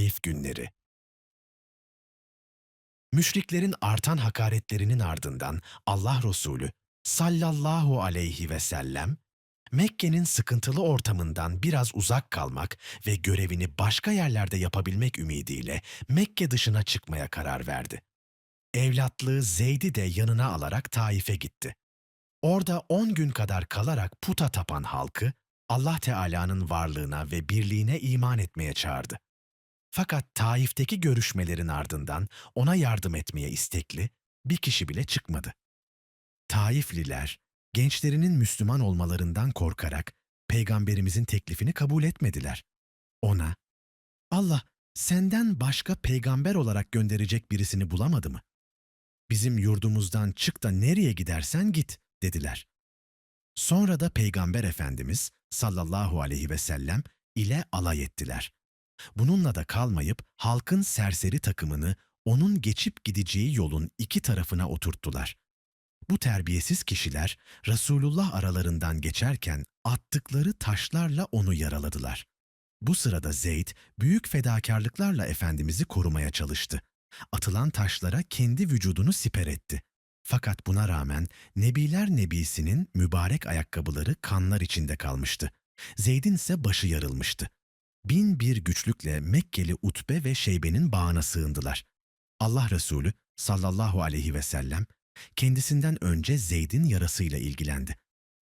Taif günleri. Müşriklerin artan hakaretlerinin ardından Allah Resulü sallallahu aleyhi ve sellem Mekke'nin sıkıntılı ortamından biraz uzak kalmak ve görevini başka yerlerde yapabilmek ümidiyle Mekke dışına çıkmaya karar verdi. Evlatlığı Zeyd'i de yanına alarak Taif'e gitti. Orada 10 gün kadar kalarak puta tapan halkı Allah Teala'nın varlığına ve birliğine iman etmeye çağırdı. Fakat Taif'teki görüşmelerin ardından ona yardım etmeye istekli bir kişi bile çıkmadı. Taifliler, gençlerinin Müslüman olmalarından korkarak peygamberimizin teklifini kabul etmediler. Ona, Allah senden başka peygamber olarak gönderecek birisini bulamadı mı? Bizim yurdumuzdan çık da nereye gidersen git dediler. Sonra da Peygamber Efendimiz sallallahu aleyhi ve sellem ile alay ettiler. Bununla da kalmayıp halkın serseri takımını onun geçip gideceği yolun iki tarafına oturttular. Bu terbiyesiz kişiler Resulullah aralarından geçerken attıkları taşlarla onu yaraladılar. Bu sırada Zeyd büyük fedakarlıklarla Efendimiz'i korumaya çalıştı. Atılan taşlara kendi vücudunu siper etti. Fakat buna rağmen Nebiler Nebisi'nin mübarek ayakkabıları kanlar içinde kalmıştı. Zeyd'in ise başı yarılmıştı. Bin bir güçlükle Mekkeli Utbe ve Şeybe'nin bağına sığındılar. Allah Resulü sallallahu aleyhi ve sellem kendisinden önce Zeyd'in yarasıyla ilgilendi.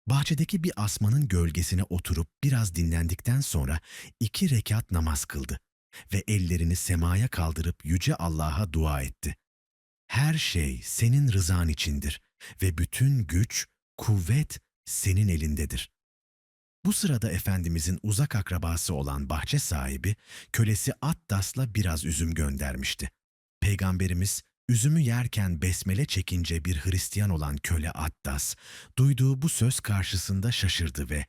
Bahçedeki bir asmanın gölgesine oturup biraz dinlendikten sonra iki rekat namaz kıldı ve ellerini semaya kaldırıp yüce Allah'a dua etti. Her şey senin rızan içindir ve bütün güç, kuvvet senin elindedir. Bu sırada Efendimizin uzak akrabası olan bahçe sahibi, kölesi Attas'la biraz üzüm göndermişti. Peygamberimiz, üzümü yerken besmele çekince bir Hristiyan olan köle Attas, duyduğu bu söz karşısında şaşırdı ve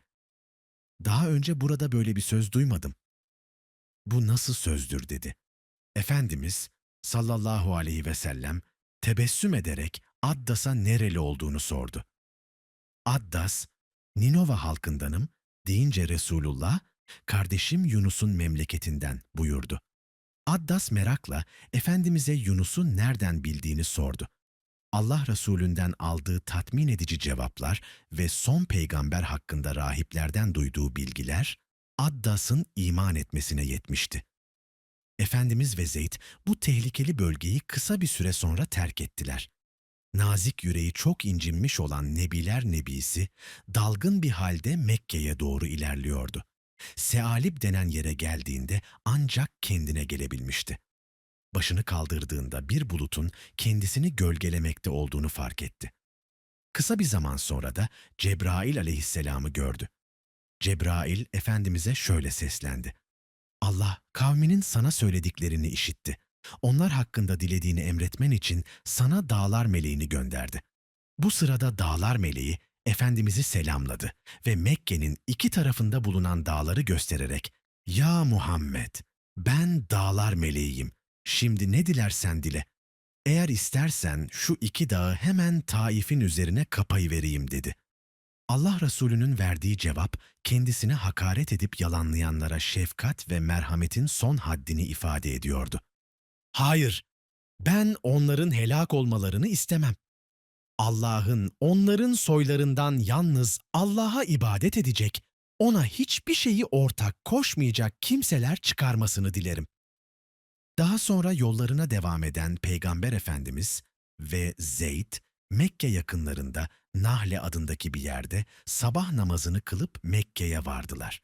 ''Daha önce burada böyle bir söz duymadım. Bu nasıl sözdür?'' dedi. Efendimiz sallallahu aleyhi ve sellem tebessüm ederek Addas'a nereli olduğunu sordu. Addas, Ninova halkındanım deyince Resulullah, kardeşim Yunus'un memleketinden buyurdu. Addas merakla Efendimiz'e Yunus'u nereden bildiğini sordu. Allah Resulünden aldığı tatmin edici cevaplar ve son peygamber hakkında rahiplerden duyduğu bilgiler, Addas'ın iman etmesine yetmişti. Efendimiz ve Zeyd bu tehlikeli bölgeyi kısa bir süre sonra terk ettiler. Nazik yüreği çok incinmiş olan Nebiler Nebisi, dalgın bir halde Mekke'ye doğru ilerliyordu. Sealip denen yere geldiğinde ancak kendine gelebilmişti. Başını kaldırdığında bir bulutun kendisini gölgelemekte olduğunu fark etti. Kısa bir zaman sonra da Cebrail aleyhisselamı gördü. Cebrail Efendimiz'e şöyle seslendi. Allah kavminin sana söylediklerini işitti. Onlar hakkında dilediğini emretmen için sana dağlar meleğini gönderdi. Bu sırada dağlar meleği Efendimiz'i selamladı ve Mekke'nin iki tarafında bulunan dağları göstererek ''Ya Muhammed, ben dağlar meleğiyim. Şimdi ne dilersen dile. Eğer istersen şu iki dağı hemen Taif'in üzerine kapayıvereyim.'' dedi. Allah Resulü'nün verdiği cevap kendisine hakaret edip yalanlayanlara şefkat ve merhametin son haddini ifade ediyordu. Hayır, ben onların helak olmalarını istemem. Allah'ın onların soylarından yalnız Allah'a ibadet edecek, ona hiçbir şeyi ortak koşmayacak kimseler çıkarmasını dilerim. Daha sonra yollarına devam eden Peygamber Efendimiz ve Zeyd, Mekke yakınlarında Nahle adındaki bir yerde sabah namazını kılıp Mekke'ye vardılar.